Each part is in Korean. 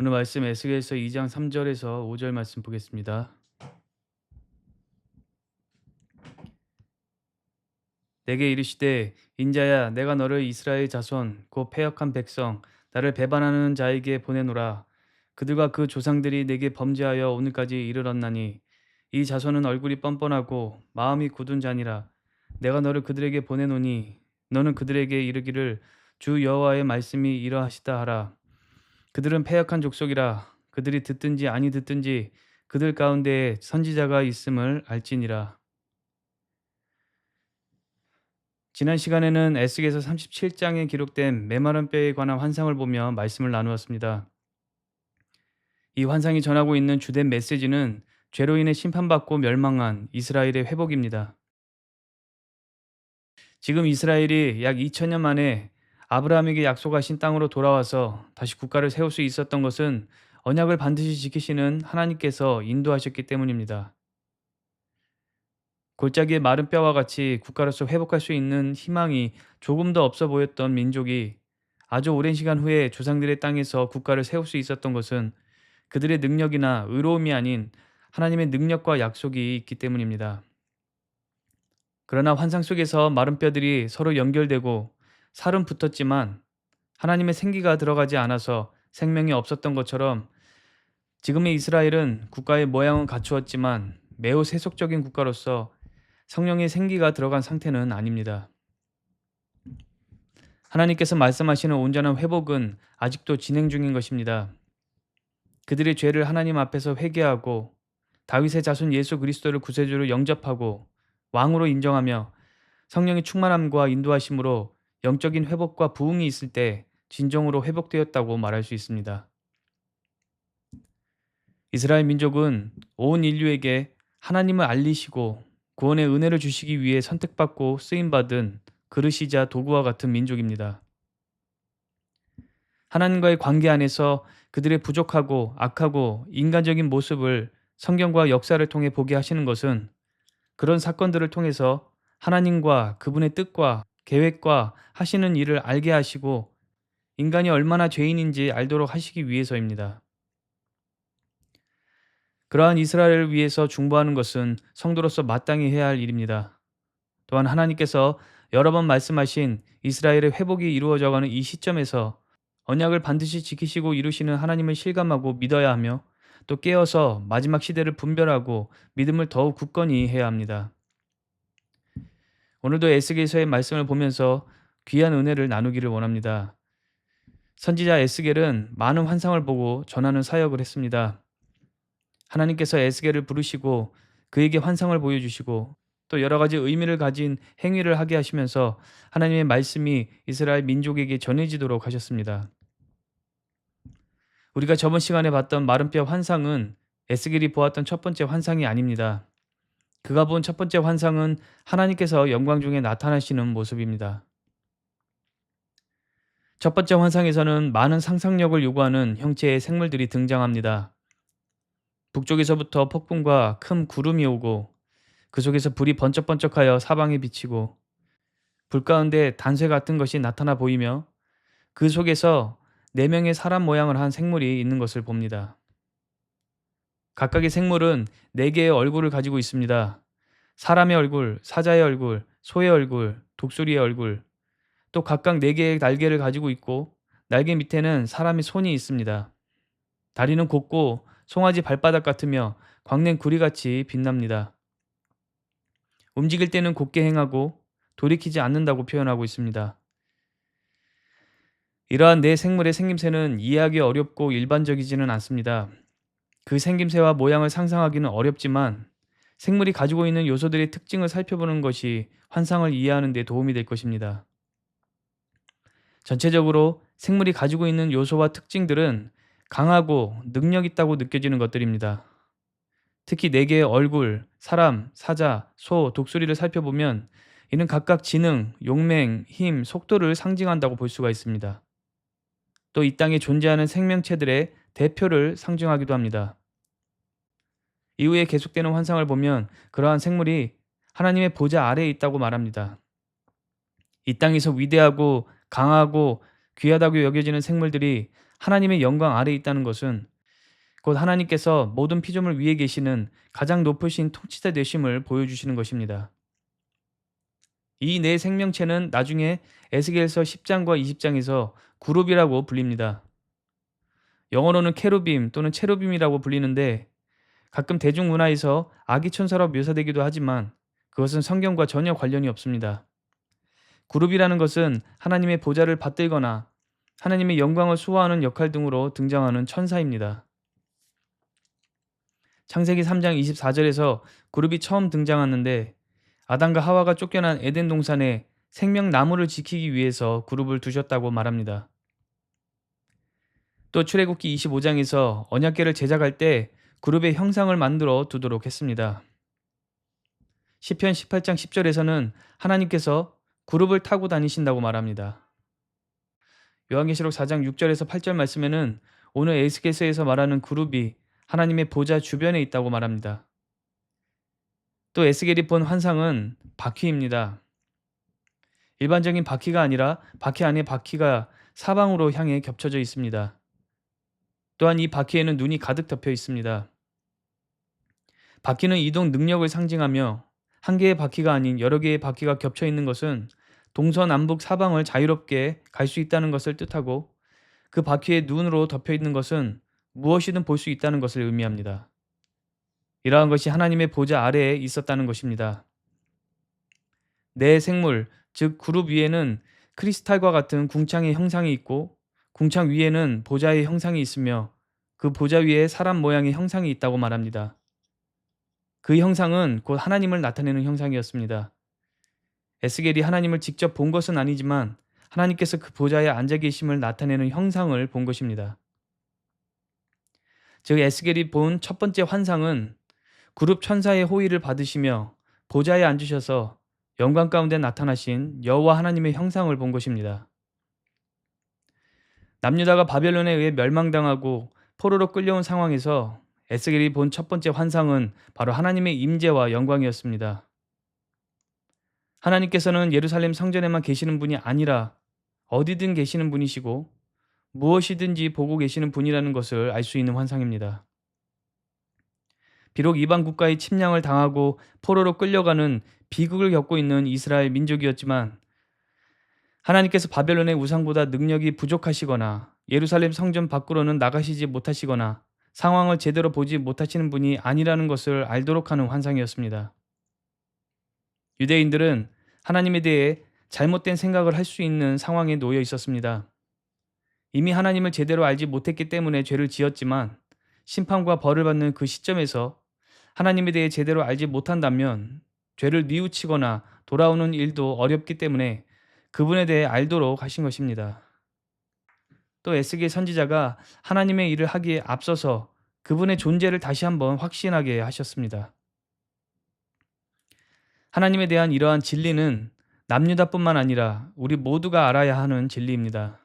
오늘 말씀 에스겔서 2장 3절에서 5절 말씀 보겠습니다. 내게 이르시되 인자야 내가 너를 이스라엘 자손 곧 패역한 백성 나를 배반하는 자에게 보내노라. 그들과 그 조상들이 내게 범죄하여 오늘까지 이르렀나니 이 자손은 얼굴이 뻔뻔하고 마음이 굳은 자니라. 내가 너를 그들에게 보내노니 너는 그들에게 이르기를 주 여호와의 말씀이 이러하시다 하라 그들은 패역한 족속이라 그들이 듣든지 아니 듣든지 그들 가운데 선지자가 있음을 알지니라 지난 시간에는 에스겔서 37장에 기록된 메마른 뼈에 관한 환상을 보며 말씀을 나누었습니다. 이 환상이 전하고 있는 주된 메시지는 죄로 인해 심판받고 멸망한 이스라엘의 회복입니다. 지금 이스라엘이 약 2000년 만에 아브라함에게 약속하신 땅으로 돌아와서 다시 국가를 세울 수 있었던 것은 언약을 반드시 지키시는 하나님께서 인도하셨기 때문입니다. 골짜기의 마른 뼈와 같이 국가로서 회복할 수 있는 희망이 조금 더 없어 보였던 민족이 아주 오랜 시간 후에 조상들의 땅에서 국가를 세울 수 있었던 것은 그들의 능력이나 의로움이 아닌 하나님의 능력과 약속이 있기 때문입니다. 그러나 환상 속에서 마른 뼈들이 서로 연결되고 살은 붙었지만 하나님의 생기가 들어가지 않아서 생명이 없었던 것처럼 지금의 이스라엘은 국가의 모양은 갖추었지만 매우 세속적인 국가로서 성령의 생기가 들어간 상태는 아닙니다. 하나님께서 말씀하시는 온전한 회복은 아직도 진행 중인 것입니다. 그들의 죄를 하나님 앞에서 회개하고 다윗의 자손 예수 그리스도를 구세주로 영접하고 왕으로 인정하며 성령의 충만함과 인도하심으로 영적인 회복과 부흥이 있을 때 진정으로 회복되었다고 말할 수 있습니다. 이스라엘 민족은 온 인류에게 하나님을 알리시고 구원의 은혜를 주시기 위해 선택받고 쓰임받은 그릇이자 도구와 같은 민족입니다. 하나님과의 관계 안에서 그들의 부족하고 악하고 인간적인 모습을 성경과 역사를 통해 보게 하시는 것은 그런 사건들을 통해서 하나님과 그분의 뜻과 계획과 하시는 일을 알게 하시고 인간이 얼마나 죄인인지 알도록 하시기 위해서입니다. 그러한 이스라엘을 위해서 중보하는 것은 성도로서 마땅히 해야 할 일입니다. 또한 하나님께서 여러 번 말씀하신 이스라엘의 회복이 이루어져가는 이 시점에서 언약을 반드시 지키시고 이루시는 하나님을 실감하고 믿어야 하며 또 깨어서 마지막 시대를 분별하고 믿음을 더욱 굳건히 해야 합니다. 오늘도 에스겔서의 말씀을 보면서 귀한 은혜를 나누기를 원합니다. 선지자 에스겔은 많은 환상을 보고 전하는 사역을 했습니다. 하나님께서 에스겔을 부르시고 그에게 환상을 보여주시고 또 여러 가지 의미를 가진 행위를 하게 하시면서 하나님의 말씀이 이스라엘 민족에게 전해지도록 하셨습니다. 우리가 저번 시간에 봤던 마른뼈 환상은 에스겔이 보았던 첫 번째 환상이 아닙니다. 그가 본 첫 번째 환상은 하나님께서 영광 중에 나타나시는 모습입니다. 첫 번째 환상에서는 많은 상상력을 요구하는 형체의 생물들이 등장합니다. 북쪽에서부터 폭풍과 큰 구름이 오고 그 속에서 불이 번쩍번쩍하여 사방에 비치고 불 가운데 단쇠 같은 것이 나타나 보이며 그 속에서 네 명의 사람 모양을 한 생물이 있는 것을 봅니다. 각각의 생물은 네 개의 얼굴을 가지고 있습니다. 사람의 얼굴, 사자의 얼굴, 소의 얼굴, 독수리의 얼굴, 또 각각 네 개의 날개를 가지고 있고 날개 밑에는 사람의 손이 있습니다. 다리는 곱고 송아지 발바닥 같으며 광낸 구리같이 빛납니다. 움직일 때는 곧게 행하고 돌이키지 않는다고 표현하고 있습니다. 이러한 내 생물의 생김새는 이해하기 어렵고 일반적이지는 않습니다. 그 생김새와 모양을 상상하기는 어렵지만 생물이 가지고 있는 요소들의 특징을 살펴보는 것이 환상을 이해하는 데 도움이 될 것입니다. 전체적으로 생물이 가지고 있는 요소와 특징들은 강하고 능력 있다고 느껴지는 것들입니다. 특히 네 개의 얼굴, 사람, 사자, 소, 독수리를 살펴보면 이는 각각 지능, 용맹, 힘, 속도를 상징한다고 볼 수가 있습니다. 또 이 땅에 존재하는 생명체들의 대표를 상징하기도 합니다. 이후에 계속되는 환상을 보면 그러한 생물이 하나님의 보좌 아래에 있다고 말합니다. 이 땅에서 위대하고 강하고 귀하다고 여겨지는 생물들이 하나님의 영광 아래에 있다는 것은 곧 하나님께서 모든 피조물 위에 계시는 가장 높으신 통치자 되심을 보여주시는 것입니다. 이 네 생명체는 나중에 에스겔서 10장과 20장에서 그룹이라고 불립니다. 영어로는 케루빔 또는 체루빔이라고 불리는데 가끔 대중문화에서 아기 천사로 묘사되기도 하지만 그것은 성경과 전혀 관련이 없습니다. 그룹이라는 것은 하나님의 보좌를 받들거나 하나님의 영광을 수호하는 역할 등으로 등장하는 천사입니다. 창세기 3장 24절에서 그룹이 처음 등장하는데 아담과 하와가 쫓겨난 에덴 동산에 생명 나무를 지키기 위해서 그룹을 두셨다고 말합니다. 또 출애굽기 25장에서 언약궤를 제작할 때 그룹의 형상을 만들어 두도록 했습니다. 시편 18장 10절에서는 하나님께서 그룹을 타고 다니신다고 말합니다. 요한계시록 4장 6절에서 8절 말씀에는 오늘 에스겔서에서 말하는 그룹이 하나님의 보좌 주변에 있다고 말합니다. 또 에스겔이 본 환상은 바퀴입니다. 일반적인 바퀴가 아니라 바퀴 안에 바퀴가 사방으로 향해 겹쳐져 있습니다. 또한 이 바퀴에는 눈이 가득 덮여 있습니다. 바퀴는 이동 능력을 상징하며 한 개의 바퀴가 아닌 여러 개의 바퀴가 겹쳐 있는 것은 동서남북 사방을 자유롭게 갈 수 있다는 것을 뜻하고 그 바퀴에 눈으로 덮여 있는 것은 무엇이든 볼 수 있다는 것을 의미합니다. 이러한 것이 하나님의 보좌 아래에 있었다는 것입니다. 내 생물, 즉 그룹 위에는 크리스탈과 같은 궁창의 형상이 있고 궁창 위에는 보좌의 형상이 있으며 그 보좌 위에 사람 모양의 형상이 있다고 말합니다. 그 형상은 곧 하나님을 나타내는 형상이었습니다. 에스겔이 하나님을 직접 본 것은 아니지만 하나님께서 그 보좌에 앉아 계심을 나타내는 형상을 본 것입니다. 즉 에스겔이 본 첫 번째 환상은 그룹 천사의 호의를 받으시며 보좌에 앉으셔서 영광 가운데 나타나신 여호와 하나님의 형상을 본 것입니다. 남유다가 바벨론에 의해 멸망당하고 포로로 끌려온 상황에서 에스겔이 본 첫 번째 환상은 바로 하나님의 임재와 영광이었습니다. 하나님께서는 예루살렘 성전에만 계시는 분이 아니라 어디든 계시는 분이시고 무엇이든지 보고 계시는 분이라는 것을 알 수 있는 환상입니다. 비록 이방 국가의 침략을 당하고 포로로 끌려가는 비극을 겪고 있는 이스라엘 민족이었지만 하나님께서 바벨론의 우상보다 능력이 부족하시거나 예루살렘 성전 밖으로는 나가시지 못하시거나 상황을 제대로 보지 못하시는 분이 아니라는 것을 알도록 하는 환상이었습니다. 유대인들은 하나님에 대해 잘못된 생각을 할 수 있는 상황에 놓여 있었습니다. 이미 하나님을 제대로 알지 못했기 때문에 죄를 지었지만 심판과 벌을 받는 그 시점에서 하나님에 대해 제대로 알지 못한다면 죄를 뉘우치거나 돌아오는 일도 어렵기 때문에 그분에 대해 알도록 하신 것입니다. 또 에스겔 선지자가 하나님의 일을 하기에 앞서서 그분의 존재를 다시 한번 확신하게 하셨습니다. 하나님에 대한 이러한 진리는 남유다뿐만 아니라 우리 모두가 알아야 하는 진리입니다.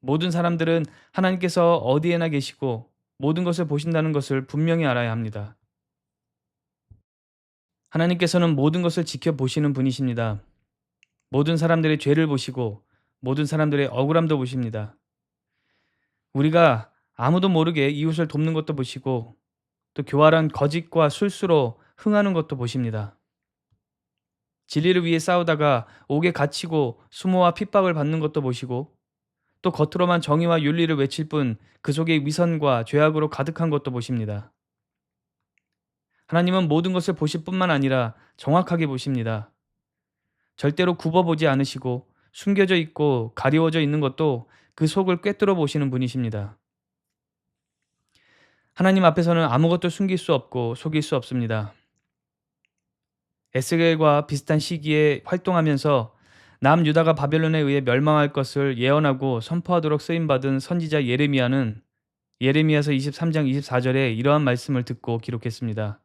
모든 사람들은 하나님께서 어디에나 계시고 모든 것을 보신다는 것을 분명히 알아야 합니다. 하나님께서는 모든 것을 지켜보시는 분이십니다. 모든 사람들의 죄를 보시고 모든 사람들의 억울함도 보십니다. 우리가 아무도 모르게 이웃을 돕는 것도 보시고 또 교활한 거짓과 술수로 흥하는 것도 보십니다. 진리를 위해 싸우다가 옥에 갇히고 수모와 핍박을 받는 것도 보시고 또 겉으로만 정의와 윤리를 외칠 뿐 그 속에 위선과 죄악으로 가득한 것도 보십니다. 하나님은 모든 것을 보실 뿐만 아니라 정확하게 보십니다. 절대로 굽어보지 않으시고 숨겨져 있고 가리워져 있는 것도 그 속을 꿰뚫어 보시는 분이십니다. 하나님 앞에서는 아무것도 숨길 수 없고 속일 수 없습니다. 에스겔과 비슷한 시기에 활동하면서 남유다가 바벨론에 의해 멸망할 것을 예언하고 선포하도록 쓰임 받은 선지자 예레미야는 예레미야서 23장 24절에 이러한 말씀을 듣고 기록했습니다.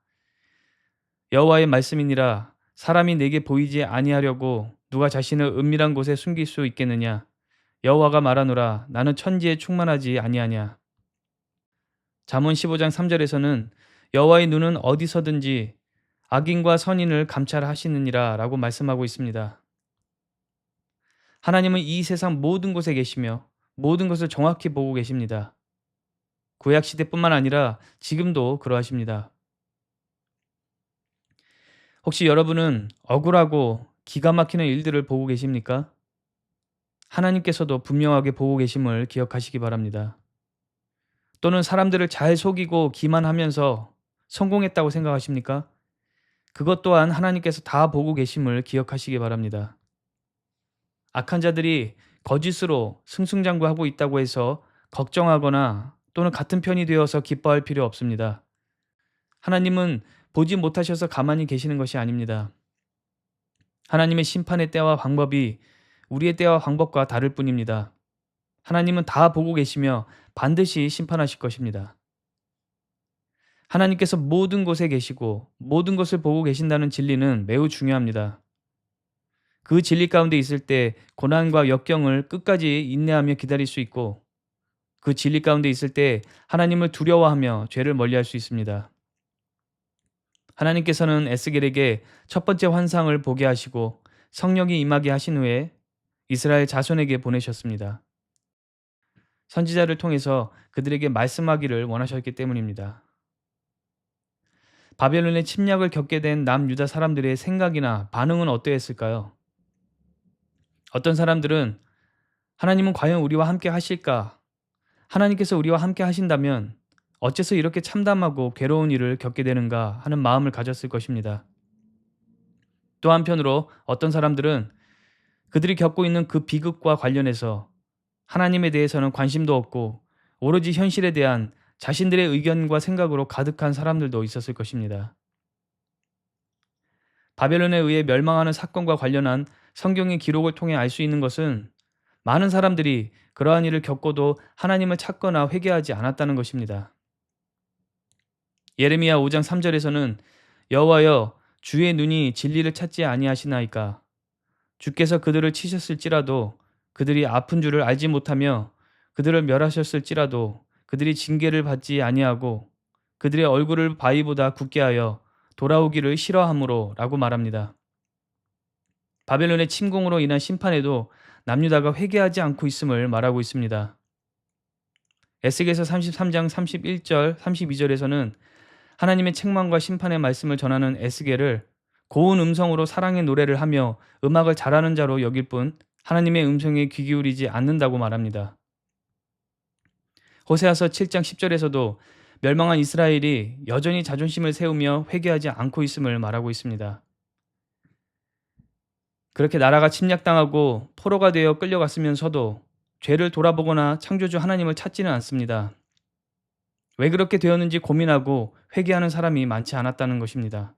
여호와의 말씀이니라 사람이 내게 보이지 아니하려고 누가 자신을 은밀한 곳에 숨길 수 있겠느냐 여호와가 말하노라 나는 천지에 충만하지 아니하냐 잠언 15장 3절에서는 여호와의 눈은 어디서든지 악인과 선인을 감찰하시느니라 라고 말씀하고 있습니다. 하나님은 이 세상 모든 곳에 계시며 모든 것을 정확히 보고 계십니다. 구약 시대뿐만 아니라 지금도 그러하십니다. 혹시 여러분은 억울하고 기가 막히는 일들을 보고 계십니까? 하나님께서도 분명하게 보고 계심을 기억하시기 바랍니다. 또는 사람들을 잘 속이고 기만하면서 성공했다고 생각하십니까? 그것 또한 하나님께서 다 보고 계심을 기억하시기 바랍니다. 악한 자들이 거짓으로 승승장구하고 있다고 해서 걱정하거나 또는 같은 편이 되어서 기뻐할 필요 없습니다. 하나님은 보지 못하셔서 가만히 계시는 것이 아닙니다. 하나님의 심판의 때와 방법이 우리의 때와 방법과 다를 뿐입니다. 하나님은 다 보고 계시며 반드시 심판하실 것입니다. 하나님께서 모든 곳에 계시고 모든 것을 보고 계신다는 진리는 매우 중요합니다. 그 진리 가운데 있을 때 고난과 역경을 끝까지 인내하며 기다릴 수 있고 그 진리 가운데 있을 때 하나님을 두려워하며 죄를 멀리할 수 있습니다. 하나님께서는 에스겔에게 첫 번째 환상을 보게 하시고 성령이 임하게 하신 후에 이스라엘 자손에게 보내셨습니다. 선지자를 통해서 그들에게 말씀하기를 원하셨기 때문입니다. 바벨론의 침략을 겪게 된 남유다 사람들의 생각이나 반응은 어떠했을까요? 어떤 사람들은 하나님은 과연 우리와 함께 하실까? 하나님께서 우리와 함께 하신다면 어째서 이렇게 참담하고 괴로운 일을 겪게 되는가 하는 마음을 가졌을 것입니다. 또 한편으로 어떤 사람들은 그들이 겪고 있는 그 비극과 관련해서 하나님에 대해서는 관심도 없고 오로지 현실에 대한 자신들의 의견과 생각으로 가득한 사람들도 있었을 것입니다. 바벨론에 의해 멸망하는 사건과 관련한 성경의 기록을 통해 알 수 있는 것은 많은 사람들이 그러한 일을 겪고도 하나님을 찾거나 회개하지 않았다는 것입니다. 예레미야 5장 3절에서는 여호와여 주의 눈이 진리를 찾지 아니하시나이까 주께서 그들을 치셨을지라도 그들이 아픈 줄을 알지 못하며 그들을 멸하셨을지라도 그들이 징계를 받지 아니하고 그들의 얼굴을 바위보다 굳게 하여 돌아오기를 싫어하므로라고 말합니다. 바벨론의 침공으로 인한 심판에도 남유다가 회개하지 않고 있음을 말하고 있습니다. 에스겔서 33장 31절 32절에서는 하나님의 책망과 심판의 말씀을 전하는 에스겔을 고운 음성으로 사랑의 노래를 하며 음악을 잘하는 자로 여길 뿐 하나님의 음성에 귀 기울이지 않는다고 말합니다. 호세아서 7장 10절에서도 멸망한 이스라엘이 여전히 자존심을 세우며 회개하지 않고 있음을 말하고 있습니다. 그렇게 나라가 침략당하고 포로가 되어 끌려갔으면서도 죄를 돌아보거나 창조주 하나님을 찾지는 않습니다. 왜 그렇게 되었는지 고민하고 회개하는 사람이 많지 않았다는 것입니다.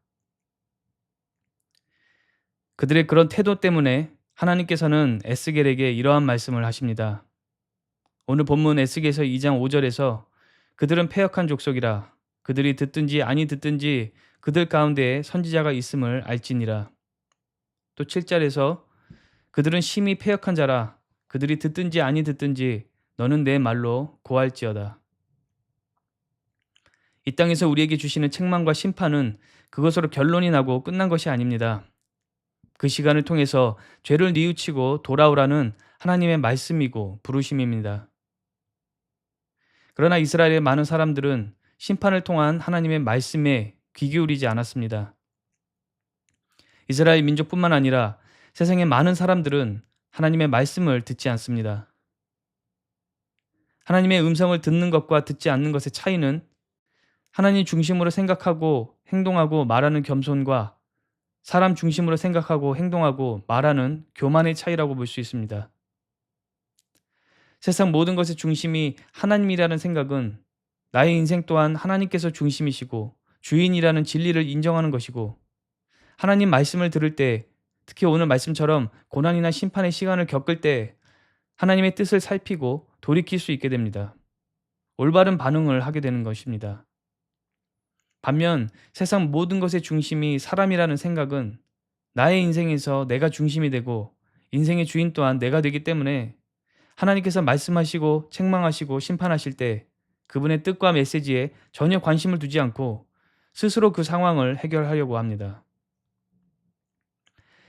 그들의 그런 태도 때문에 하나님께서는 에스겔에게 이러한 말씀을 하십니다. 오늘 본문 에스겔서 2장 5절에서 그들은 패역한 족속이라 그들이 듣든지 아니 듣든지 그들 가운데에 선지자가 있음을 알지니라. 또 7절에서 그들은 심히 패역한 자라 그들이 듣든지 아니 듣든지 너는 내 말로 고할지어다. 이 땅에서 우리에게 주시는 책망과 심판은 그것으로 결론이 나고 끝난 것이 아닙니다. 그 시간을 통해서 죄를 뉘우치고 돌아오라는 하나님의 말씀이고 부르심입니다. 그러나 이스라엘의 많은 사람들은 심판을 통한 하나님의 말씀에 귀 기울이지 않았습니다. 이스라엘 민족뿐만 아니라 세상의 많은 사람들은 하나님의 말씀을 듣지 않습니다. 하나님의 음성을 듣는 것과 듣지 않는 것의 차이는 하나님 중심으로 생각하고 행동하고 말하는 겸손과 사람 중심으로 생각하고 행동하고 말하는 교만의 차이라고 볼 수 있습니다. 세상 모든 것의 중심이 하나님이라는 생각은 나의 인생 또한 하나님께서 중심이시고 주인이라는 진리를 인정하는 것이고 하나님 말씀을 들을 때 특히 오늘 말씀처럼 고난이나 심판의 시간을 겪을 때 하나님의 뜻을 살피고 돌이킬 수 있게 됩니다. 올바른 반응을 하게 되는 것입니다. 반면 세상 모든 것의 중심이 사람이라는 생각은 나의 인생에서 내가 중심이 되고 인생의 주인 또한 내가 되기 때문에 하나님께서 말씀하시고 책망하시고 심판하실 때 그분의 뜻과 메시지에 전혀 관심을 두지 않고 스스로 그 상황을 해결하려고 합니다.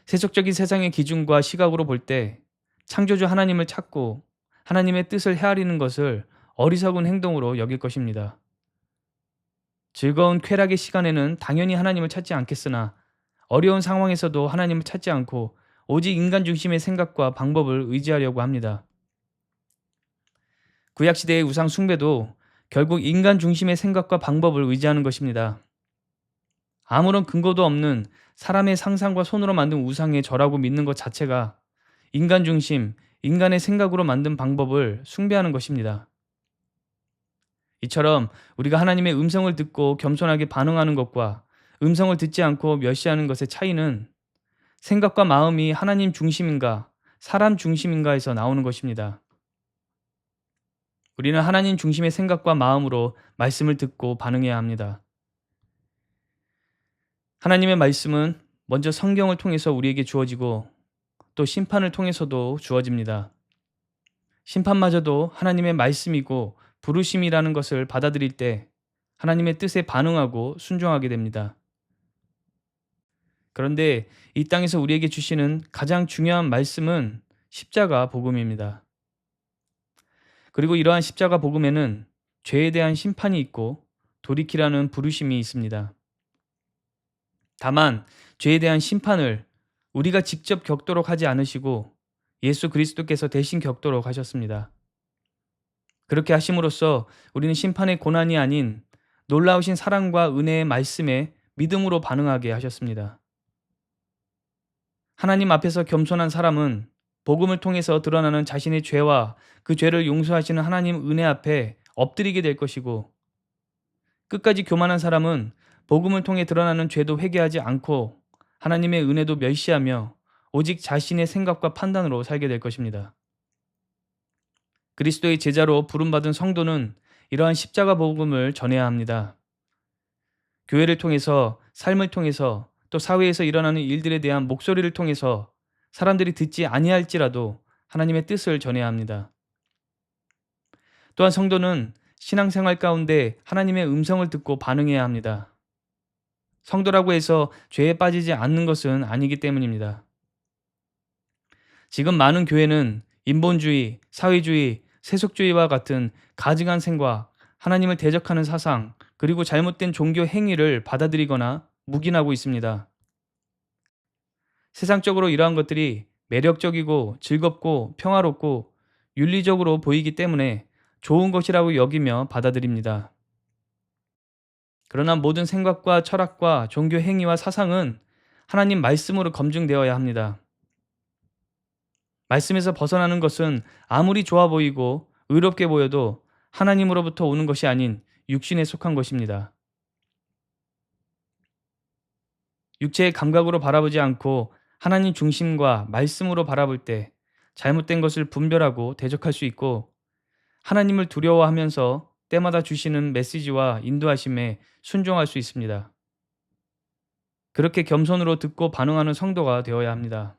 세속적인 세상의 기준과 시각으로 볼 때 창조주 하나님을 찾고 하나님의 뜻을 헤아리는 것을 어리석은 행동으로 여길 것입니다. 즐거운 쾌락의 시간에는 당연히 하나님을 찾지 않겠으나 어려운 상황에서도 하나님을 찾지 않고 오직 인간 중심의 생각과 방법을 의지하려고 합니다. 구약시대의 우상 숭배도 결국 인간 중심의 생각과 방법을 의지하는 것입니다. 아무런 근거도 없는 사람의 상상과 손으로 만든 우상에 절하고 믿는 것 자체가 인간 중심, 인간의 생각으로 만든 방법을 숭배하는 것입니다. 이처럼 우리가 하나님의 음성을 듣고 겸손하게 반응하는 것과 음성을 듣지 않고 멸시하는 것의 차이는 생각과 마음이 하나님 중심인가, 사람 중심인가에서 나오는 것입니다. 우리는 하나님 중심의 생각과 마음으로 말씀을 듣고 반응해야 합니다. 하나님의 말씀은 먼저 성경을 통해서 우리에게 주어지고 또 심판을 통해서도 주어집니다. 심판마저도 하나님의 말씀이고 부르심이라는 것을 받아들일 때 하나님의 뜻에 반응하고 순종하게 됩니다. 그런데 이 땅에서 우리에게 주시는 가장 중요한 말씀은 십자가 복음입니다. 그리고 이러한 십자가 복음에는 죄에 대한 심판이 있고 돌이키라는 부르심이 있습니다. 다만 죄에 대한 심판을 우리가 직접 겪도록 하지 않으시고 예수 그리스도께서 대신 겪도록 하셨습니다. 그렇게 하심으로써 우리는 심판의 고난이 아닌 놀라우신 사랑과 은혜의 말씀에 믿음으로 반응하게 하셨습니다. 하나님 앞에서 겸손한 사람은 복음을 통해서 드러나는 자신의 죄와 그 죄를 용서하시는 하나님 은혜 앞에 엎드리게 될 것이고 끝까지 교만한 사람은 복음을 통해 드러나는 죄도 회개하지 않고 하나님의 은혜도 멸시하며 오직 자신의 생각과 판단으로 살게 될 것입니다. 그리스도의 제자로 부름받은 성도는 이러한 십자가 복음을 전해야 합니다. 교회를 통해서 삶을 통해서 또 사회에서 일어나는 일들에 대한 목소리를 통해서 사람들이 듣지 아니할지라도 하나님의 뜻을 전해야 합니다. 또한 성도는 신앙생활 가운데 하나님의 음성을 듣고 반응해야 합니다. 성도라고 해서 죄에 빠지지 않는 것은 아니기 때문입니다. 지금 많은 교회는 인본주의, 사회주의, 세속주의와 같은 가증한 생각, 하나님을 대적하는 사상, 그리고 잘못된 종교 행위를 받아들이거나 묵인하고 있습니다. 세상적으로 이러한 것들이 매력적이고 즐겁고 평화롭고 윤리적으로 보이기 때문에 좋은 것이라고 여기며 받아들입니다. 그러나 모든 생각과 철학과 종교 행위와 사상은 하나님 말씀으로 검증되어야 합니다. 말씀에서 벗어나는 것은 아무리 좋아 보이고 의롭게 보여도 하나님으로부터 오는 것이 아닌 육신에 속한 것입니다. 육체의 감각으로 바라보지 않고 하나님 중심과 말씀으로 바라볼 때 잘못된 것을 분별하고 대적할 수 있고 하나님을 두려워하면서 때마다 주시는 메시지와 인도하심에 순종할 수 있습니다. 그렇게 겸손으로 듣고 반응하는 성도가 되어야 합니다.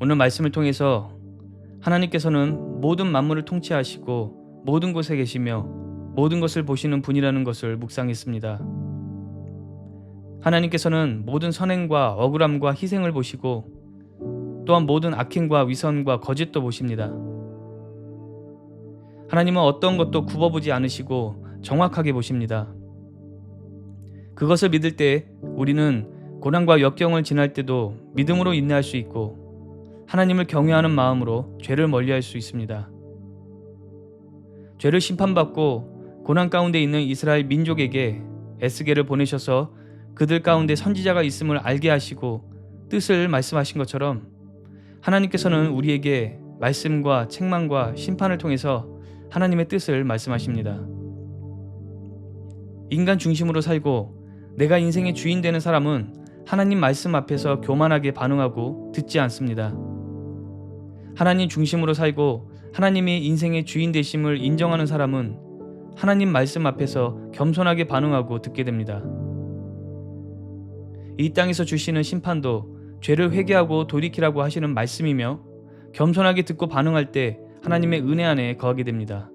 오늘 말씀을 통해서 하나님께서는 모든 만물을 통치하시고 모든 곳에 계시며 모든 것을 보시는 분이라는 것을 묵상했습니다. 하나님께서는 모든 선행과 억울함과 희생을 보시고 또한 모든 악행과 위선과 거짓도 보십니다. 하나님은 어떤 것도 굽어보지 않으시고 정확하게 보십니다. 그것을 믿을 때 우리는 고난과 역경을 지날 때도 믿음으로 인내할 수 있고 하나님을 경외하는 마음으로 죄를 멀리할 수 있습니다. 죄를 심판받고 고난 가운데 있는 이스라엘 민족에게 에스겔을 보내셔서 그들 가운데 선지자가 있음을 알게 하시고 뜻을 말씀하신 것처럼 하나님께서는 우리에게 말씀과 책망과 심판을 통해서 하나님의 뜻을 말씀하십니다. 인간 중심으로 살고 내가 인생의 주인 되는 사람은 하나님 말씀 앞에서 교만하게 반응하고 듣지 않습니다. 하나님 중심으로 살고 하나님이 인생의 주인 되심을 인정하는 사람은 하나님 말씀 앞에서 겸손하게 반응하고 듣게 됩니다. 이 땅에서 주시는 심판도 죄를 회개하고 돌이키라고 하시는 말씀이며 겸손하게 듣고 반응할 때 하나님의 은혜 안에 거하게 됩니다.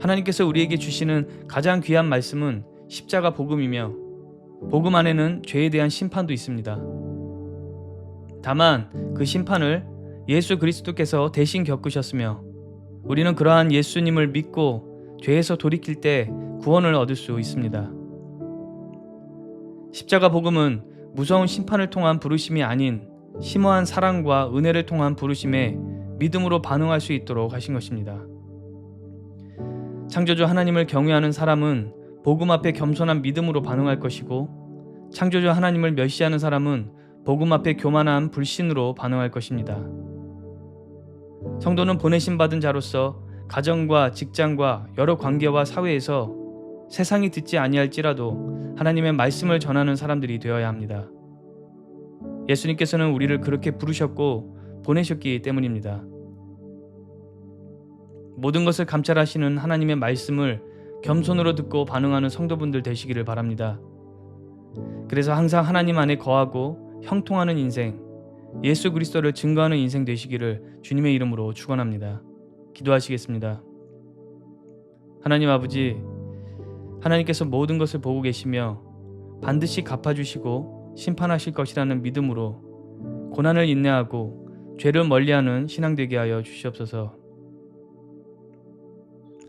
하나님께서 우리에게 주시는 가장 귀한 말씀은 십자가 복음이며 복음 안에는 죄에 대한 심판도 있습니다. 다만 그 심판을 예수 그리스도께서 대신 겪으셨으며 우리는 그러한 예수님을 믿고 죄에서 돌이킬 때 구원을 얻을 수 있습니다. 십자가 복음은 무서운 심판을 통한 부르심이 아닌 심오한 사랑과 은혜를 통한 부르심에 믿음으로 반응할 수 있도록 하신 것입니다. 창조주 하나님을 경외하는 사람은 복음 앞에 겸손한 믿음으로 반응할 것이고 창조주 하나님을 멸시하는 사람은 복음 앞에 교만한 불신으로 반응할 것입니다. 성도는 보내심 받은 자로서 가정과 직장과 여러 관계와 사회에서 세상이 듣지 아니할지라도 하나님의 말씀을 전하는 사람들이 되어야 합니다. 예수님께서는 우리를 그렇게 부르셨고 보내셨기 때문입니다. 모든 것을 감찰하시는 하나님의 말씀을 겸손으로 듣고 반응하는 성도분들 되시기를 바랍니다. 그래서 항상 하나님 안에 거하고 형통하는 인생, 예수 그리스도를 증거하는 인생 되시기를 주님의 이름으로 축원합니다. 기도하시겠습니다. 하나님 아버지, 하나님께서 모든 것을 보고 계시며 반드시 갚아주시고 심판하실 것이라는 믿음으로 고난을 인내하고 죄를 멀리하는 신앙 되게 하여 주시옵소서.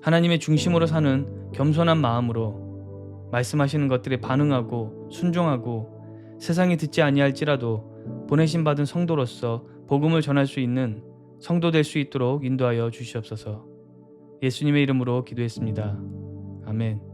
하나님의 중심으로 사는 겸손한 마음으로 말씀하시는 것들에 반응하고 순종하고 세상이 듣지 아니할지라도 보내심 받은 성도로서 복음을 전할 수 있는 성도 될 수 있도록 인도하여 주시옵소서. 예수님의 이름으로 기도했습니다. 아멘.